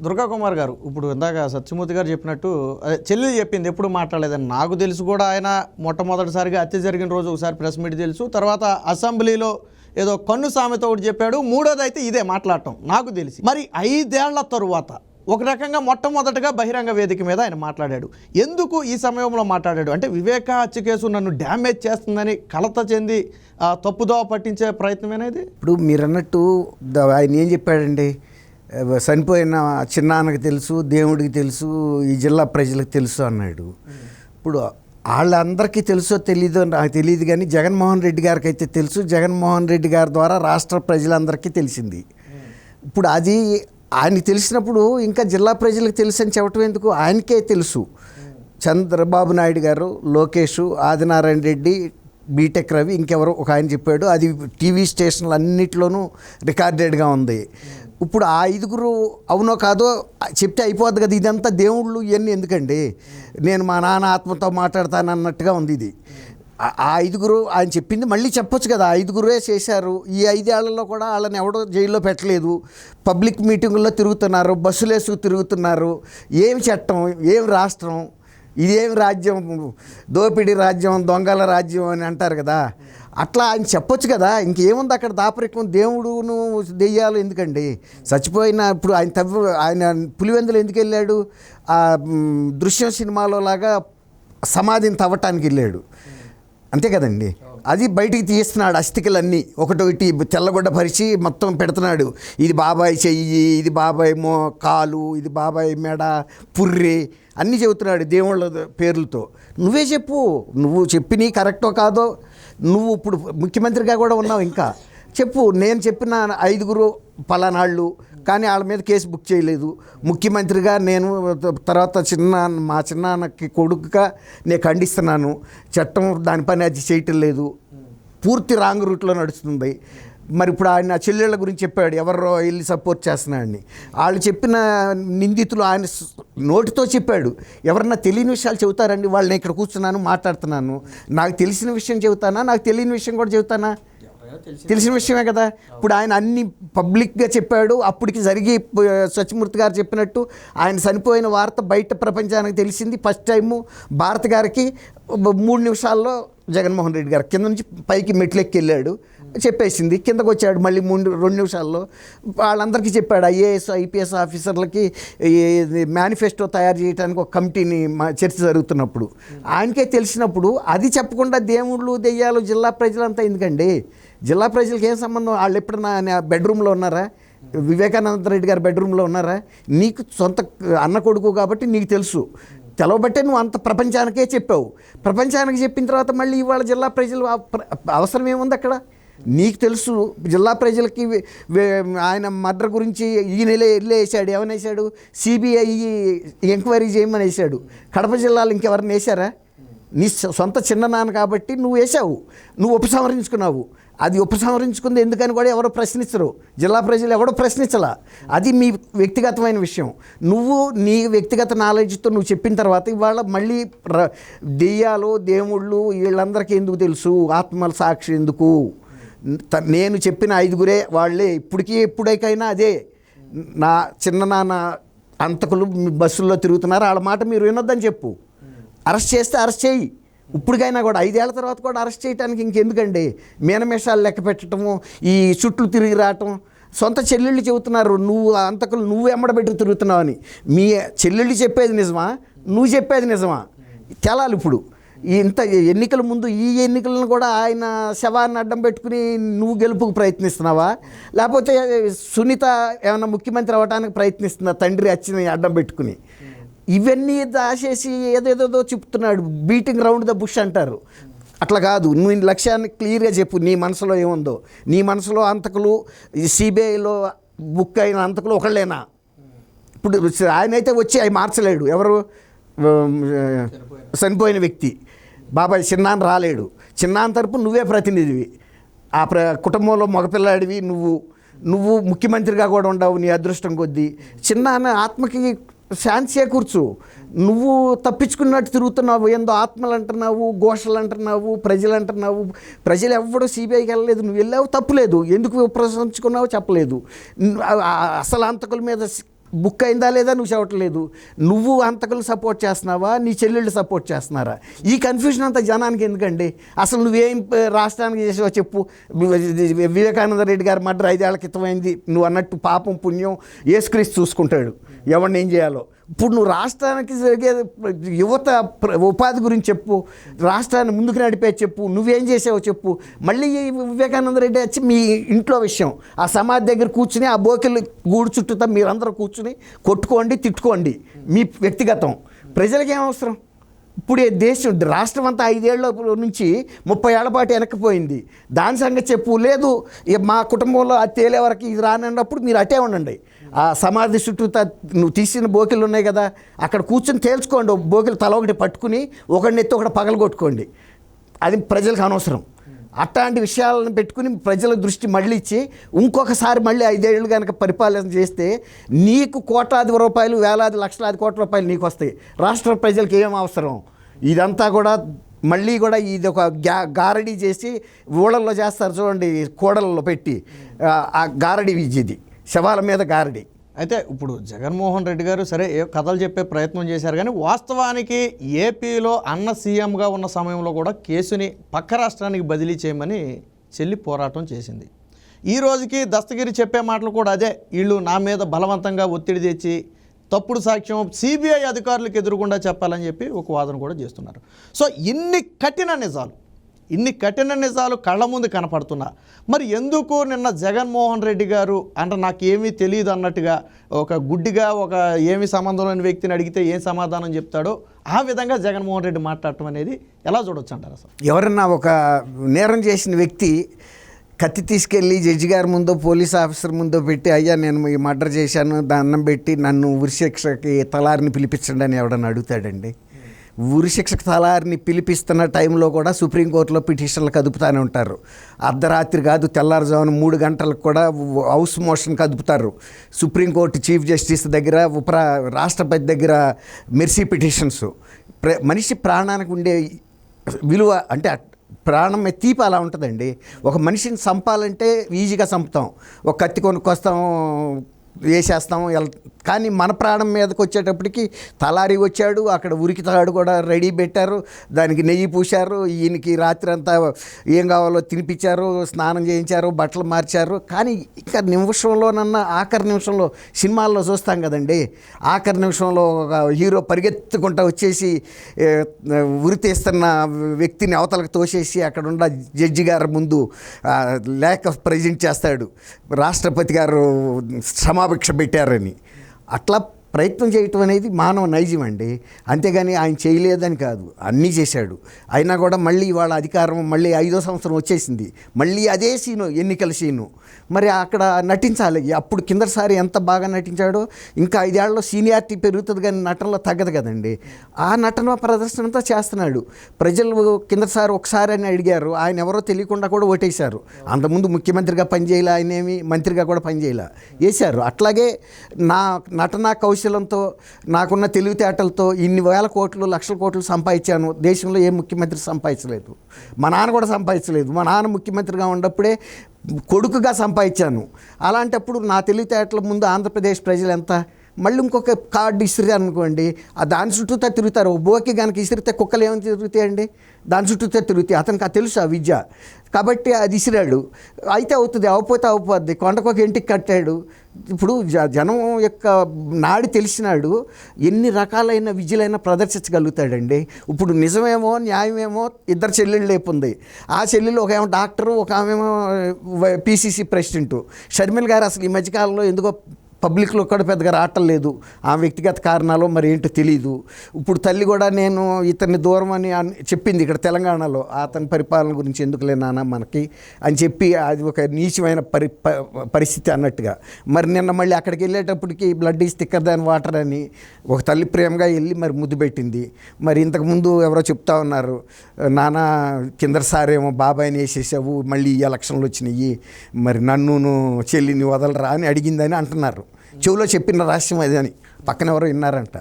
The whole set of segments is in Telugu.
దుర్గా కుమార్ గారు ఇప్పుడు ఇందాక సత్యమూర్తి గారు చెప్పినట్టు అదే చెల్లి చెప్పింది ఎప్పుడు మాట్లాడలేదని నాకు తెలుసు కూడా ఆయన మొట్టమొదటిసారిగా హత్య జరిగిన రోజు ఒకసారి ప్రెస్ మీట్ తెలుసు. తర్వాత అసెంబ్లీలో ఏదో కన్ను సామెత ఒకటి చెప్పాడు. మూడోది అయితే ఇదే మాట్లాడటం నాకు తెలిసి. మరి ఐదేళ్ళ తరువాత ఒక రకంగా మొట్టమొదటగా బహిరంగ వేదిక మీద ఆయన మాట్లాడాడు. ఎందుకు ఈ సమయంలో మాట్లాడాడు? అంటే వివేక హత్య కేసు నన్ను డ్యామేజ్ చేస్తుందని కలత చెంది ఆ, తప్పుదోవ పట్టించే ప్రయత్నమేనేది ఇప్పుడు మీరు అన్నట్టు ఆయన ఏం చెప్పాడండి? చనిపోయిన చిన్నాన్నకి తెలుసు దేవుడికి తెలుసు ఈ జిల్లా ప్రజలకు తెలుసు అన్నాడు. ఇప్పుడు వాళ్ళందరికీ తెలుసో తెలీదో నాకు తెలియదు కానీ జగన్మోహన్ రెడ్డి గారికి అయితే తెలుసు. జగన్మోహన్ రెడ్డి గారి ద్వారా రాష్ట్ర ప్రజలందరికీ తెలిసింది. ఇప్పుడు అది ఆయన తెలిసినప్పుడు ఇంకా జిల్లా ప్రజలకు తెలుసు అని చెప్పటం ఎందుకు? ఆయనకే తెలుసు. చంద్రబాబు నాయుడు గారు లోకేష్ ఆదినారాయణ రెడ్డి బీటెక్ రవి ఇంకెవరో ఒక ఆయన చెప్పాడు. అది టీవీ స్టేషన్లు అన్నిట్లోనూ రికార్డెడ్గా ఉంది. ఇప్పుడు ఆ ఐదుగురు అవునో కాదో చెప్తే అయిపోద్ది కదా ఇదంతా దేవుళ్ళు ఇవన్నీ ఎందుకండి? నేను మా నాన్న ఆత్మతో మాట్లాడతాను అన్నట్టుగా ఉంది ఇది. ఆ- ఐదుగురు ఆయన చెప్పింది మళ్ళీ చెప్పొచ్చు కదా ఐదుగురే చేశారు. ఈ ఐదేళ్ళలో కూడా వాళ్ళని ఎవడో జైల్లో పెట్టలేదు. పబ్లిక్ మీటింగుల్లో తిరుగుతున్నారు బస్సులు వేసుకు తిరుగుతున్నారు. ఏమి చట్టం ఏమి రాష్ట్రం? ఇదేం రాజ్యం? దోపిడీ రాజ్యం దొంగల రాజ్యం అని అంటారు కదా. అట్లా ఆయన చెప్పొచ్చు కదా. ఇంకేముంది అక్కడ దాపరికం? దేవుడును దెయ్యాలు ఎందుకండి? చచ్చిపోయిన ఇప్పుడు ఆయన తవ్వ ఆయన పులివెందులు ఎందుకు వెళ్ళాడు? ఆ దృశ్యం సినిమాలో లాగా సమాధిని తవ్వటానికి వెళ్ళాడు. అంతే కదండి. అది బయటికి తీస్తున్నాడు అస్థికలన్నీ. ఒకటొకటి తెల్లగొడ్డ పరిచి మొత్తం పెడుతున్నాడు. ఇది బాబాయ్ చెయ్యి ఇది బాబాయ్ మో కాలు ఇది బాబాయ్ మెడ పుర్రి అన్నీ చెబుతున్నాడు దేవుళ్ళ పేర్లతో. నువ్వే చెప్పు. నువ్వు చెప్పినవి కరెక్టో కాదో నువ్వు ఇప్పుడు ముఖ్యమంత్రిగా కూడా ఉన్నావు ఇంకా. చెప్పు. నేను చెప్పిన ఐదుగురు పలానాళ్ళు కానీ వాళ్ళ మీద కేసు బుక్ చేయలేదు. ముఖ్యమంత్రిగా నేను తర్వాత చిన్న మా చిన్నాన్నకి కొడుకుగా నేను ఖండిస్తున్నాను. చట్టం దాని పని అది చేయటం లేదు. పూర్తి రాంగ్ రూట్లో నడుస్తుంది. మరి ఇప్పుడు ఆయన చెల్లెళ్ళ గురించి చెప్పాడు ఎవరో వెళ్ళి సపోర్ట్ చేస్తున్నాడని వాళ్ళు చెప్పిన నిందితులు ఆయన నోటితో చెప్పాడు ఎవరన్నా తెలియని విషయాలు చెబుతారండి వాళ్ళని ఇక్కడ కూర్చున్నాను మాట్లాడుతున్నాను. నాకు తెలిసిన విషయం చెబుతానా నాకు తెలియని విషయం కూడా చెబుతానా? తెలిసిన విషయమే కదా. ఇప్పుడు ఆయన అన్ని పబ్లిక్గా చెప్పాడు అప్పటికి జరిగి ప- సత్యమూర్తి గారు చెప్పినట్టు ఆయన చనిపోయిన వార్త బయట ప్రపంచానికి తెలిసింది. ఫస్ట్ టైము భారత్ గారికి మూడు నిమిషాల్లో జగన్మోహన్ రెడ్డి గారు కింద నుంచి పైకి మెట్లెక్కి వెళ్ళాడు. చెప్పేసింది. కిందకు వచ్చాడు మళ్ళీ మూడు రెండు నిమిషాల్లో. వాళ్ళందరికీ చెప్పాడు ఐఏఎస్ ఐపీఎస్ ఆఫీసర్లకి మేనిఫెస్టో తయారు చేయడానికి ఒక కమిటీని మా- చర్చ జరుగుతున్నప్పుడు. ఆయనకే తెలిసినప్పుడు అది చెప్పకుండా దేవుళ్ళు దెయ్యాలు జిల్లా ప్రజలంతా ఎందుకండి? జిల్లా ప్రజలకి ఏం సంబంధం? వాళ్ళు ఎప్పుడన్నా నా బెడ్రూమ్లో ఉన్నారా? వివేకానంద రెడ్డి గారు బెడ్రూమ్లో ఉన్నారా? నీకు సొంత అన్న కొడుకు కాబట్టి నీకు తెలుసు. తెలవబట్టే నువ్వు అంత ప్రపంచానికే చెప్పావు. ప్రపంచానికి చెప్పిన తర్వాత మళ్ళీ ఇవాళ జిల్లా ప్రజలు అవసరం ఏముంది అక్కడ? నీకు తెలుసు జిల్లా ప్రజలకి ఆయన మర్డర్ గురించి ఈ నెల వేసాడు ఏమని వేసాడు? సిబిఐ ఎంక్వైరీ చేయమని వేసాడు. కడప జిల్లాలో ఇంకెవరిని వేశారా? నీ సొ- సొంత చిన్న నాన్న కాబట్టి నువ్వు వేసావు నువ్వు ఉపసంహరించుకున్నావు అది ఉపసంహరించుకుంది ఎందుకని కూడా ఎవరో ప్రశ్నించరు. జిల్లా ప్రజలు ఎవరు ప్రశ్నించలా? అది మీ వ్యక్తిగతమైన విషయం. నువ్వు నీ వ్యక్తిగత నాలెడ్జ్తో నువ్వు చెప్పిన తర్వాత ఇవాళ మళ్ళీ ర- దెయ్యాలు దేవుళ్ళు వీళ్ళందరికీ ఎందుకు తెలుసు? ఆత్మల సాక్షి ఎందుకు? నేను చెప్పిన ఐదుగురే వాళ్ళే. ఇప్పటికీ ఎప్పుడైకైనా అదే. నా చిన్న నాన్న అంతకులు బస్సుల్లో తిరుగుతున్నారు. వాళ్ళ మాట మీరు వినొద్దని చెప్పు. అరెస్ట్ చేస్తే అరెస్ట్ చేయి. ఇప్పటికైనా కూడా ఐదేళ్ళ తర్వాత కూడా అరెస్ట్ చేయడానికి ఇంకెందుకండి? మీనమేషాలు లెక్క పెట్టడము ఈ చుట్లు తిరిగి రావటం. సొంత చెల్లెళ్ళు చెబుతున్నారు. నువ్వు అంతకులు నువ్వు ఎమ్మడబెట్టి తిరుగుతున్నావు అని మీ చెల్లెళ్ళు చెప్పేది నిజమా? నువ్వు చెప్పేది నిజమా? తెలాలి ఇప్పుడు. ఇంత ఎన్నికల ముందు ఈ ఎన్నికలను కూడా ఆయన శవాన్ని అడ్డం పెట్టుకుని నువ్వు గెలుపుకు ప్రయత్నిస్తున్నావా? లేకపోతే సునీత ఏమైనా ముఖ్యమంత్రి అవ్వడానికి ప్రయత్నిస్తుందా తండ్రి అచ్చిని అడ్డం పెట్టుకుని? ఇవన్నీ దాచేసి ఏదేదో చెప్తున్నాడు. బీటింగ్ రౌండ్ ద బుష్ అంటారు. అట్లా కాదు. నువ్వు నీ లక్ష్యాన్ని క్లియర్గా చెప్పు. నీ మనసులో ఏముందో? నీ మనసులో అంతకులు సిబిఐలో బుక్ అయిన అంతకులు ఒకళ్ళేనా? ఇప్పుడు ఆయన అయితే వచ్చి అవి మార్చలేడు. ఎవరు? చనిపోయిన వ్యక్తి. బాబాయ్ చిన్నాన్న రాలేడు. చిన్నాన్న తరపు నువ్వే ప్రతినిధివి. ఆ ప్ర కుటుంబంలో మగపిల్లాడివి నువ్వు. నువ్వు ముఖ్యమంత్రిగా కూడా ఉండవు నీ అదృష్టం కొద్దీ. చిన్నాన్న ఆత్మకి శాంతి కూర్చు. నువ్వు తప్పించుకున్నట్టు తిరుగుతున్నావు ఏందో ఆత్మలు అంటున్నావు ఘోషలు అంటున్నావు ప్రజలు అంటున్నావు ప్రజలు ఎవ్వడూ సిబిఐకి వెళ్ళలేదు నువ్వు వెళ్ళావు తప్పులేదు. ఎందుకు ప్రశంసించుకున్నావో చెప్పలేదు. అసలు అంతకుల మీద బుక్ అయిందా లేదా నువ్వు చెప్పట్లేదు నువ్వు అంతకులు సపోర్ట్ చేస్తున్నావా? నీ చెల్లెళ్ళు సపోర్ట్ చేస్తున్నారా? ఈ కన్ఫ్యూజన్ అంతా జనానికి ఎందుకండి? అసలు నువ్వేం రాష్ట్రానికి చేసావో చెప్పు. వివేకానంద రెడ్డి గారి మర్డర్ ఐదేళ్ళ క్రితం అయింది నువ్వు అన్నట్టు పాపం పుణ్యం ఏసుక్రీస్తు చూసుకుంటాడు. ఎవరిని ఏం చేయాలో? ఇప్పుడు నువ్వు రాష్ట్రానికి జరిగే యువత ప్ర- ఉపాధి గురించి చెప్పు రాష్ట్రాన్ని ముందుకు నడిపే చెప్పు నువ్వేం చేసావో చెప్పు. మళ్ళీ వివేకానంద రెడ్డి వచ్చి మీ ఇంట్లో విషయం. ఆ సమాధి దగ్గర కూర్చుని ఆ బోకెళ్ళి గూడు చుట్టూతా మీరందరూ కూర్చుని కొట్టుకోండి తిట్టుకోండి. మీ వ్యక్తిగతం. ప్రజలకి ఏం అవసరం? ఇప్పుడు దేశం రాష్ట్రం అంతా ఐదేళ్ళ నుంచి ముప్పై ఏళ్ళ పాటు వెనక్కిపోయింది. దాని సంగతి చెప్పు. లేదు మా కుటుంబంలో అది తేలే వరకు ఇది రానన్నప్పుడు మీరు అటే ఉండండి. ఆ సమాధి చుట్టూ నువ్వు తీసిన బోకిలు ఉన్నాయి కదా అక్కడ కూర్చొని తేల్చుకోండి. బోకిలు తల ఒకటి పట్టుకుని ఒకడిని ఎత్తి ఒకటి పగలగొట్టుకోండి. అది ప్రజలకు అనవసరం. అట్లాంటి విషయాలను పెట్టుకుని ప్రజల దృష్టి మళ్ళించి ఇంకొకసారి మళ్ళీ ఐదేళ్ళు కనుక పరిపాలన చేస్తే నీకు కోట్లాది రూపాయలు వేలాది లక్షలాది కోట్ల రూపాయలు నీకు వస్తాయి. రాష్ట్ర ప్రజలకు ఏం అవసరం? ఇదంతా కూడా మళ్ళీ కూడా ఇది ఒక గ్యా గారడీ చేసి ఊళ్ళల్లో చేస్తారు చూడండి కూడలలో పెట్టి. ఆ, ఆ గారడీ విద్యది. శవాల మీద గారడి. అయితే ఇప్పుడు జగన్మోహన్ రెడ్డి గారు సరే ఏ కథలు చెప్పే ప్రయత్నం చేశారు కానీ వాస్తవానికి ఏపీలో అన్న సీఎంగా ఉన్న సమయంలో కూడా కేసుని పక్క రాష్ట్రానికి బదిలీ చేయమని చెల్లి పోరాటం చేసింది. ఈ రోజుకి దస్తగిరి చెప్పే మాటలు కూడా అదే. వీళ్ళు నా మీద బలవంతంగా ఒత్తిడి తెచ్చి తప్పుడు సాక్ష్యం సిబిఐ అధికారులకు ఎదురుగుండా చెప్పాలని చెప్పి ఒక వాదన కూడా చేస్తున్నారు. సో ఇన్ని కఠిన నిజాలు ఇన్ని కఠిన నిజాలు కళ్ళ ముందు కనపడుతున్నా. మరి ఎందుకు నిన్న జగన్మోహన్ రెడ్డి గారు అంటే నాకు ఏమీ తెలియదు అన్నట్టుగా ఒక గుడ్డిగా ఒక ఏమి సంబంధం లేని వ్యక్తిని అడిగితే ఏం సమాధానం చెప్తాడో ఆ విధంగా జగన్మోహన్ రెడ్డి మాట్లాడటం అనేది ఎలా చూడొచ్చు అంటారు అసలు ఎవరన్నా ఒక నేరం చేసిన వ్యక్తి కత్తి తీసుకెళ్ళి జడ్జి గారి ముందో పోలీస్ ఆఫీసర్ ముందో పెట్టి అయ్యా నేను ఈ మర్డర్ చేశాను దాన్నం పెట్టి నన్ను ఉరిశిక్షకి తలారిని పిలిపించండి అని ఎవడన్నా అడుగుతాడండి? ఉరిశిక్షకు తలారిని పిలిపిస్తున్న టైంలో కూడా సుప్రీంకోర్టులో పిటిషన్లు కదుపుతూనే ఉంటారు. అర్ధరాత్రి కాదు తెల్లారుజామున మూడు గంటలకు కూడా హౌస్ మోషన్ కదుపుతారు. సుప్రీంకోర్టు చీఫ్ జస్టిస్ దగ్గర ఉప రాష్ట్రపతి దగ్గర మెర్సీ పిటిషన్స్. ప్ర మనిషి ప్రాణానికి ఉండే విలువ అంటే అట్- ప్రాణం తీపి అలా ఉంటుందండి. ఒక మనిషిని చంపాలంటే ఈజీగా చంపుతాం. ఒక కత్తి కొనుక్కొస్తాం వేసేస్తాం. కానీ మన ప్రాణం మీదకి వచ్చేటప్పటికి తలారి వచ్చాడు. అక్కడ ఉరికి తాడు కూడా రెడీ పెట్టారు. దానికి నెయ్యి పూశారు. ఈయనకి రాత్రి అంతా ఏం కావాలో తినిపించారు. స్నానం చేయించారు. బట్టలు మార్చారు. కానీ ఇంకా నిమిషంలోనన్నా ఆఖరి నిమిషంలో సినిమాల్లో చూస్తాం కదండి. ఆఖరి నిమిషంలో ఒక హీరో పరిగెత్తుకుంటా వచ్చేసి ఏ, ఉరి తీస్తున్న వ్యక్తిని అవతలకు తోసేసి అక్కడ ఉన్న జడ్జి గారి ముందు లేఖ ప్రజెంట్ చేస్తాడు. రాష్ట్రపతి గారు క్షమాభిక్ష పెట్టారని. అట్లా ప్రయత్నం చేయటం అనేది మానవ నైజం అండి. అంతేగాని ఆయన చేయలేదని కాదు. అన్నీ చేశాడు. అయినా కూడా మళ్ళీ వాళ్ళ అధికారం మళ్ళీ ఐదో సంవత్సరం వచ్చేసింది. మళ్ళీ అదే సీను ఎన్నికల సీను. మరి అక్కడ నటించాలి. అప్పుడు కిందసారి ఎంత బాగా నటించాడో ఇంకా ఐదేళ్ళలో సీనియారిటీ పెరుగుతుంది కానీ నటనలో తగ్గదు కదండి. ఆ నటన ప్రదర్శన అంతా చేస్తున్నాడు. ప్రజలు కిందసారి ఒకసారి అని అడిగారు. ఆయన ఎవరో తెలియకుండా కూడా ఓటేశారు. అంతకుముందు ముఖ్యమంత్రిగా పనిచేయాలి ఆయన ఏమి మంత్రిగా కూడా పనిచేయాల. వేశారు. అట్లాగే నా నటనా కౌశలంతో నాకున్న తెలివితేటలతో ఇన్ని వేల కోట్లు లక్షల కోట్లు సంపాదించాను. దేశంలో ఏ ముఖ్యమంత్రి సంపాదించలేదు. మా నాన్న కూడా సంపాదించలేదు. మా నాన్న ముఖ్యమంత్రిగా ఉన్నప్పుడే కొడుకుగా సంపాదించాను. అలాంటప్పుడు నా తెలివితేటల ముందు ఆంధ్రప్రదేశ్ ప్రజలు ఎంత మళ్ళీ ఇంకొక కార్డు ఇసిరి అనుకోండి ఆ దాని చుట్టూతో తిరుగుతారు. బోకి కనుక ఇసిరితే కుక్కలు ఏమైనా తిరుగుతాయండి? దాని చుట్టూతో తిరుగుతాయి. అతనికి అది తెలుసు ఆ విద్య. కాబట్టి అది ఇసిరాడు. అయితే అవుతుంది అవపోతే అవపోద్ది. కొండకొక ఇంటికి కట్టాడు. ఇప్పుడు జ జనం యొక్క నాడి తెలిసినాడు ఎన్ని రకాలైన విద్యలైనా ప్రదర్శించగలుగుతాడండి. ఇప్పుడు నిజమేమో న్యాయమేమో ఇద్దరు చెల్లెళ్ళు లేపుంది. ఆ చెల్లెలు ఒక ఏమో డాక్టరు ఒక ఆమెమో పీసీసీ ప్రెసిడెంట్ షర్మిల్ గారు అసలు ఈ మధ్యకాలంలో ఎందుకో పబ్లిక్లో కూడా పెద్దగా రావటం లేదు. ఆ వ్యక్తిగత కారణాలు మరి ఏంటో తెలియదు ఇప్పుడు తల్లి కూడా నేను ఇతన్ని దూరం అని చెప్పింది ఇక్కడ తెలంగాణలో. అతని పరిపాలన గురించి ఎందుకులే నాన్న మనకి అని చెప్పి అది ఒక నీచమైన పరి ప- పరిస్థితి అన్నట్టుగా. మరి నిన్న మళ్ళీ అక్కడికి వెళ్ళేటప్పటికి blood is thicker than water అని ఒక తల్లి ప్రేమగా వెళ్ళి మరి ముద్దు పెట్టింది. మరి ఇంతకుముందు ఎవరో చెప్తా ఉన్నారు నానా కిందర సారేమో బాబాయ్ని వేసేసావు మళ్ళీ ఈ ఎలక్షన్లు వచ్చినాయి మరి నన్నును చెల్లిని వదలరా అని అడిగిందని అంటున్నారు. చెవిలో చెప్పిన రహస్యం అది అని. పక్కన ఎవరో విన్నారంట.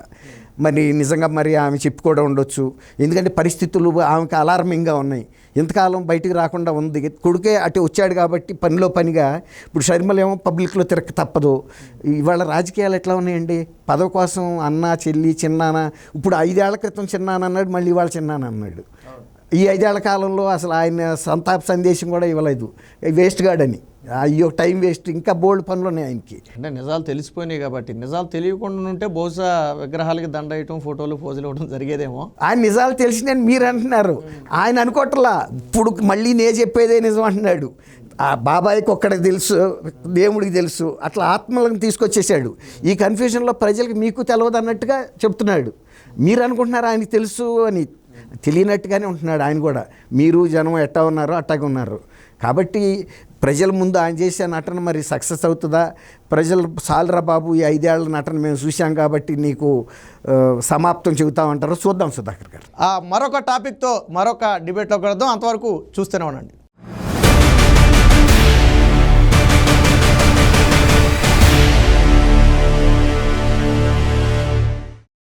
మరి నిజంగా మరి ఆమె చెప్పుకోవడం ఉండొచ్చు. ఎందుకంటే పరిస్థితులు ఆమెకు అలార్మింగ్గా ఉన్నాయి. ఇంతకాలం బయటికి రాకుండా ఉంది. కొడుకే అటు వచ్చాడు కాబట్టి పనిలో పనిగా ఇప్పుడు షర్మిల ఏమో పబ్లిక్లో తిరగ తప్పదు. ఇవాళ రాజకీయాలు ఎట్లా ఉన్నాయండి? పదవి కోసం అన్న చెల్లి చిన్నాన? ఇప్పుడు ఐదేళ్ళ క్రితం చిన్నాన అన్నాడు మళ్ళీ ఇవాళ చిన్నాన అన్నాడు ఈ ఐదేళ్ళ కాలంలో అసలు ఆయన సంతాప సందేశం కూడా ఇవ్వలేదు. వేస్ట్ గాడని అయ్యో టైం వేస్ట్ ఇంకా బోల్డ్ పనులు ఉన్నాయి ఆయనకి. అంటే నిజాలు తెలిసిపోయినాయి కాబట్టి. నిజాలు తెలియకుండా ఉంటే బహుశా విగ్రహాలకి దండ వేయటం ఫోటోలు పోజులు ఇవ్వడం జరిగేదేమో. ఆయన నిజాలు తెలిసినని మీరు అంటున్నారు. ఆయన అనుకోవట్లా ఇప్పుడు మళ్ళీ నే చెప్పేదే నిజం అంటున్నాడు. ఆ బాబాయికి ఒక్కడికి తెలుసు దేవుడికి తెలుసు అట్లా ఆత్మలను తీసుకొచ్చేసాడు ఈ కన్ఫ్యూజన్లో ప్రజలకు మీకు తెలియదు అన్నట్టుగా చెప్తున్నాడు. మీరు అనుకుంటున్నారు ఆయనకి తెలుసు అని? తెలియనట్టుగానే ఉంటున్నాడు ఆయన కూడా. మీరు జనం ఎట్టా ఉన్నారో అట్టాగా ఉన్నారు. కాబట్టి ప్రజల ముందు ఆయన చేసే నటన మరి సక్సెస్ అవుతుందా? ప్రజలు సాలరా బాబు ఈ ఐదేళ్ళ నటన మేము చూసాం కాబట్టి నీకు సమాప్తం చెబుతామంటారో చూద్దాం సుధాకర్ గారు. మరొక టాపిక్తో మరొక డిబేట్లో కలుద్దాం అంతవరకు చూస్తూనే ఉండండి.